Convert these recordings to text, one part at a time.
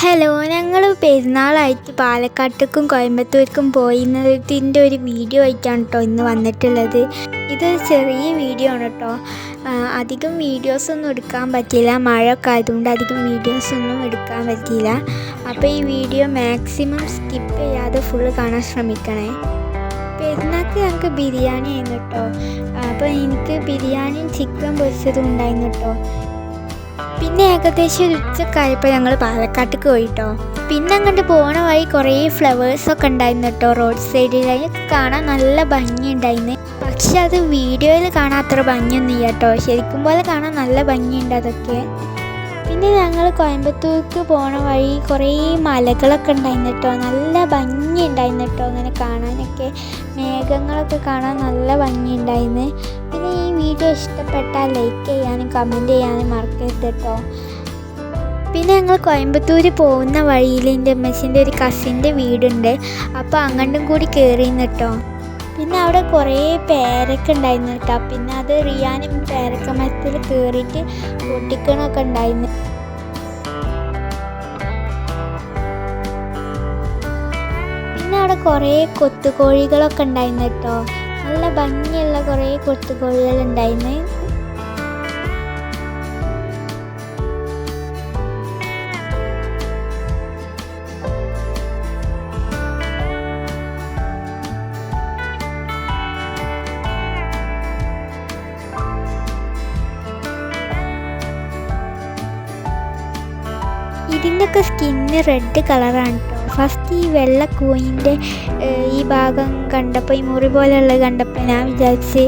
Hello ഞങ്ങൾ പെരുന്നാളായിട്ട് പാലക്കാട്ടേക്കും കോയമ്പത്തൂർക്കും പോയിരുന്നതിന്റെ ഒരു വീഡിയോ ആയിട്ടാണ് കേട്ടോ ഇന്ന് വന്നിട്ടുള്ളത്. ഇതൊരു ചെറിയ വീഡിയോ ആണ് കേട്ടോ അധികം വീഡിയോസൊന്നും എടുക്കാൻ പറ്റില്ല മഴയൊക്കെ ആയതുകൊണ്ട് അധികം വീഡിയോസൊന്നും എടുക്കാൻ പറ്റിയില്ല. അപ്പോൾ ഈ വീഡിയോ മാക്സിമം സ്കിപ്പ് ചെയ്യാതെ ഫുള്ള് കാണാൻ ശ്രമിക്കണേ. പെരുന്നാൾക്ക് ഞങ്ങൾക്ക് ബിരിയാണി ആയിരുന്നു കേട്ടോ അപ്പോൾ എനിക്ക് ബിരിയാണിയും ചിക്കൻ പൊരിച്ചതും ഉണ്ടായിരുന്നു കേട്ടോ പിന്നെ ഏകദേശം ഒരു ഉച്ചക്കായപ്പോൾ ഞങ്ങൾ പാലക്കാട്ടേക്ക് പോയിട്ടോ. പിന്നെ അങ്ങോട്ട് പോണ വഴി കുറേ ഫ്ലവേഴ്സൊക്കെ ഉണ്ടായിരുന്നു കേട്ടോ റോഡ് സൈഡിൽ അതിനൊക്കെ കാണാൻ നല്ല ഭംഗിയുണ്ടായിരുന്നു പക്ഷെ അത് വീഡിയോയിൽ കാണാൻ അത്ര ഭംഗിയൊന്നും ഇല്ല കേട്ടോ ശരിക്കും പോലെ കാണാൻ നല്ല ഭംഗിയുണ്ട് അതൊക്കെ. പിന്നെ ഞങ്ങൾ കോയമ്പത്തൂർക്ക് പോണ വഴി കുറേ മലകളൊക്കെ ഉണ്ടായിരുന്നു കേട്ടോ നല്ല ഭംഗി ഉണ്ടായിരുന്നു കേട്ടോ അങ്ങനെ കാണാനൊക്കെ. മേഘങ്ങളൊക്കെ കാണാൻ നല്ല ഭംഗി ഉണ്ടായിരുന്നു വീഡിയോ ഇഷ്ടപ്പെട്ടാൽ ലൈക്ക് ചെയ്യാനും കമന്റ് ചെയ്യാനും മറക്കരുത് കേട്ടോ. പിന്നെ ഞങ്ങൾ കോയമ്പത്തൂർ പോകുന്ന വഴിയിൽ എന്റെ അമ്മച്ചിന്റെ ഒരു കസിന്റെ വീടുണ്ട്. അപ്പോൾ അങ്ങോട്ടും കൂടി കയറിയിരുന്നു കേട്ടോ. പിന്നെ അവിടെ കുറേ പേരൊക്കെ ഉണ്ടായിരുന്നു കേട്ടോ. പിന്നെ അത് റിയാനും പേരക്ക മരത്തിൽ കയറിയിട്ട് പൊട്ടിക്കണമൊക്കെ ഉണ്ടായിരുന്നു. പിന്നെ അവിടെ കുറേ കൊത്തുകോഴികളൊക്കെ ഉണ്ടായിരുന്നു കേട്ടോ. നല്ല ഭംഗിയുള്ള കുറേ കൊത്തുകോഴികൾ ഉണ്ടായിരുന്നു ഇതിന്റെയൊക്കെ സ്കിന്ന് റെഡ് കളറാണ് കേട്ടോ ഫസ്റ്റ് ഈ വെള്ള കോയിന്റെ ഈ ഭാഗം കണ്ടപ്പോൾ ഈ മുറി പോലെയുള്ളത് കണ്ടപ്പോൾ ഞാൻ വിചാരിച്ച്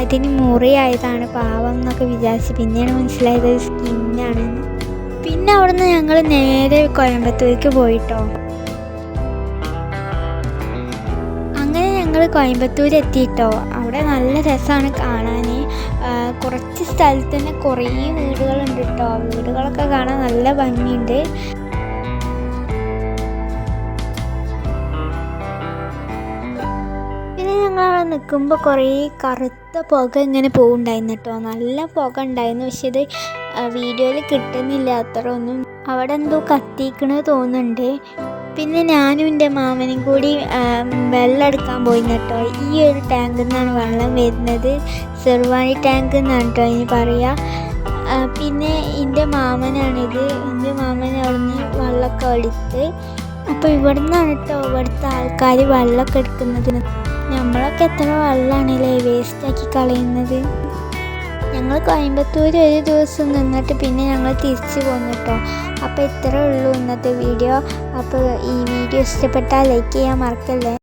അതിന് മുറിയായതാണ് പാവം എന്നൊക്കെ വിചാരിച്ച് പിന്നെയാണ് മനസ്സിലായത് സ്കിന്നാണെന്ന് പിന്നെ അവിടുന്ന് ഞങ്ങൾ നേരെ കോയമ്പത്തൂർക്ക് പോയിട്ടോ. അങ്ങനെ ഞങ്ങൾ കോയമ്പത്തൂർ എത്തിയിട്ടോ അവിടെ നല്ല രസമാണ് കാണാൻ. കുറച്ച് സ്ഥലത്ത് തന്നെ കുറേ വീടുകളുണ്ട് കേട്ടോ. വീടുകളൊക്കെ കാണാൻ നല്ല ഭംഗിയുണ്ട്. നിൽക്കുമ്പോൾ കുറേ കറുത്ത പുക ഇങ്ങനെ പോകുന്നുണ്ടായിരുന്നു കേട്ടോ. നല്ല പുക ഉണ്ടായിരുന്നു. പക്ഷെ ഇത് വീഡിയോയിൽ കിട്ടുന്നില്ല. അത്ര ഒന്നും അവിടെ എന്തോ കത്തിക്കണത് തോന്നുന്നുണ്ട്. പിന്നെ ഞാനും എന്റെ മാമനും കൂടി വെള്ളം എടുക്കാൻ പോയി കേട്ടോ. ഈ ഒരു ടാങ്കിൽ നിന്നാണ് വെള്ളം വരുന്നത്. സെർവാണി ടാങ്ക് എന്നാണ് കേട്ടോ അതിന് പറയുക പിന്നെ എന്റെ മാമനാണിത്. എന്റെ മാമൻ അവിടുന്ന് വെള്ളമൊക്കെ എടുത്ത്. അപ്പോൾ ഇവിടുന്നാണ് കേട്ടോ ഇവിടുത്തെ ആൾക്കാർ വെള്ളമൊക്കെ എടുക്കുന്നത് നമ്മളൊക്കെ എത്ര വെള്ളമാണല്ലേ വേസ്റ്റാക്കി കളയുന്നത്? ഞങ്ങൾ കോയമ്പത്തൂർ ഒരു ദിവസം നിന്നിട്ട് പിന്നെ ഞങ്ങൾ തിരിച്ചു പോന്നു കേട്ടോ അപ്പോൾ ഇത്രയേ ഉള്ളൂ ഇന്നത്തെ വീഡിയോ അപ്പോൾ ഈ വീഡിയോ ഇഷ്ടപ്പെട്ടാൽ ലൈക്ക് ചെയ്യാൻ മറക്കല്ലേ?